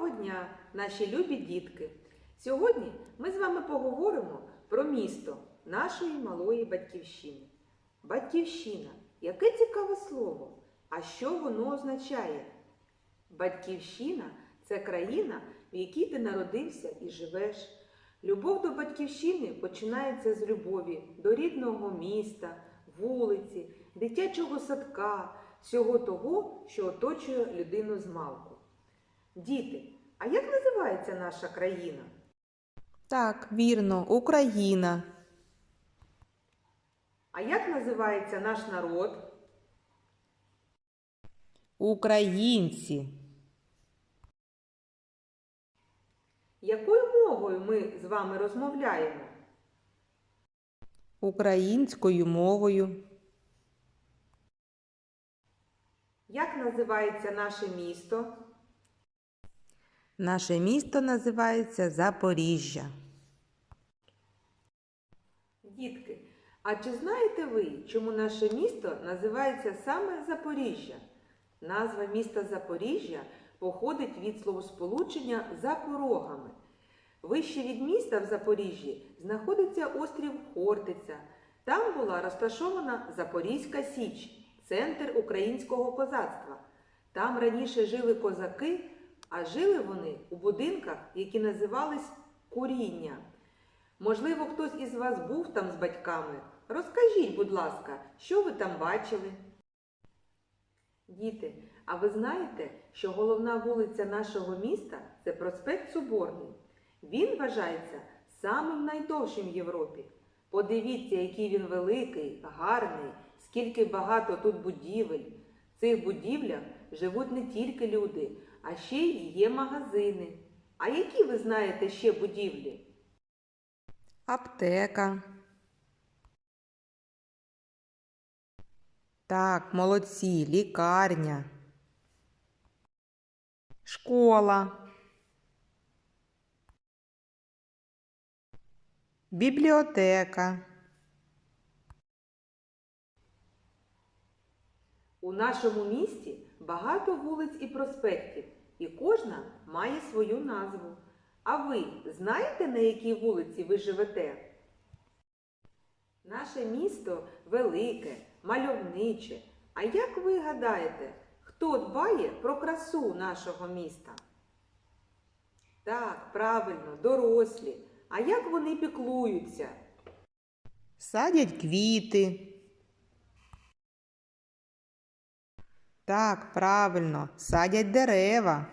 Доброго дня, наші любі дітки! Сьогодні ми з вами поговоримо про місто нашої малої батьківщини. Батьківщина яке цікаве слово! А що воно означає? Батьківщина це країна, в якій ти народився і живеш. Любов до батьківщини починається з любові до рідного міста, вулиці, дитячого садка, всього того, що оточує людину з малку. Діти, а як називається наша країна? Так, вірно, Україна. А як називається наш народ? Українці. Якою мовою ми з вами розмовляємо? Українською мовою. Як називається наше місто? Наше місто називається Запоріжжя. Дітки, а чи знаєте ви, чому наше місто називається саме Запоріжжя? Назва міста Запоріжжя походить від словосполучення за порогами. Вище від міста в Запоріжжі знаходиться острів Хортиця. Там була розташована Запорізька Січ, центр українського козацтва. Там раніше жили козаки, а жили вони у будинках, які називались куріння. Можливо, хтось із вас був там з батьками. Розкажіть, будь ласка, що ви там бачили? Діти, а ви знаєте, що головна вулиця нашого міста це проспект Соборний. Він вважається самим найдовшим в Європі. Подивіться, який він великий, гарний, скільки багато тут будівель. В цих будівлях живуть не тільки люди, а ще й є магазини. А які ви знаєте ще будівлі? Аптека. Так, молодці, лікарня. Школа. Бібліотека. У нашому місті багато вулиць і проспектів, і кожна має свою назву. А ви знаєте, на якій вулиці ви живете? Наше місто велике, мальовниче. А як ви гадаєте, хто дбає про красу нашого міста? Так, правильно, дорослі. А як вони піклуються? Садять квіти. Так, правильно, садять дерева.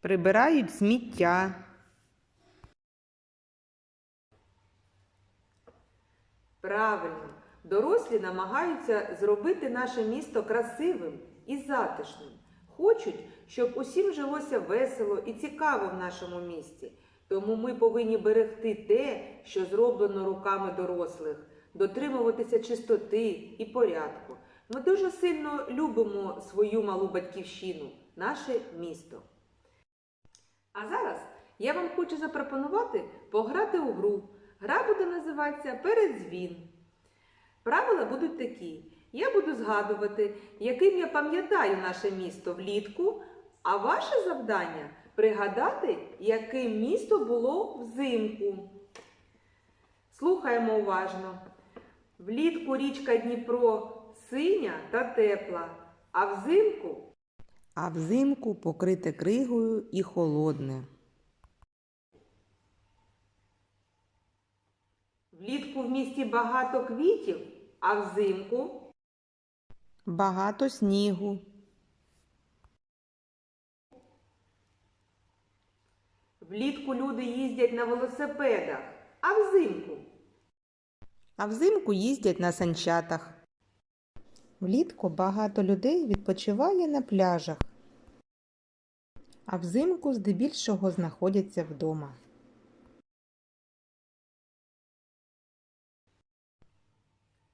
Прибирають сміття. Правильно, дорослі намагаються зробити наше місто красивим і затишним. Хочуть, щоб усім жилося весело і цікаво в нашому місті. Тому ми повинні берегти те, що зроблено руками дорослих, дотримуватися чистоти і порядку. Ми дуже сильно любимо свою малу батьківщину, наше місто. А зараз я вам хочу запропонувати пограти у гру. Гра буде називатися Передзвін. Правила будуть такі. Я буду згадувати, яким я пам'ятаю наше місто влітку, а ваше завдання пригадати, яким місто було взимку. Слухаємо уважно. Влітку річка Дніпро синя та тепла, а взимку А взимку покрите кригою і холодне. Влітку в місті багато квітів, а взимку Багато снігу. влітку люди їздять на велосипедах, а взимку А взимку їздять на санчатах. Влітку багато людей відпочиває на пляжах. А взимку здебільшого знаходяться вдома.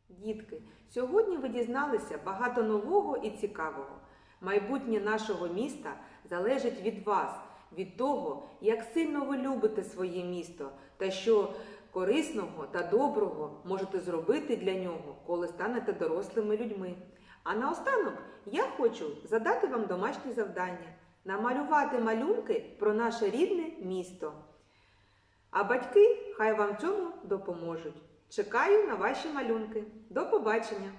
Дітки, сьогодні ви дізналися багато нового і цікавого. Майбутнє нашого міста залежить від вас, від того, як сильно ви любите своє місто та що корисного та доброго можете зробити для нього, коли станете дорослими людьми. А наостанок я хочу задати вам домашнє завдання. намалювати малюнки про наше рідне місто. А батьки хай вам цьому допоможуть. Чекаю на ваші малюнки. До побачення!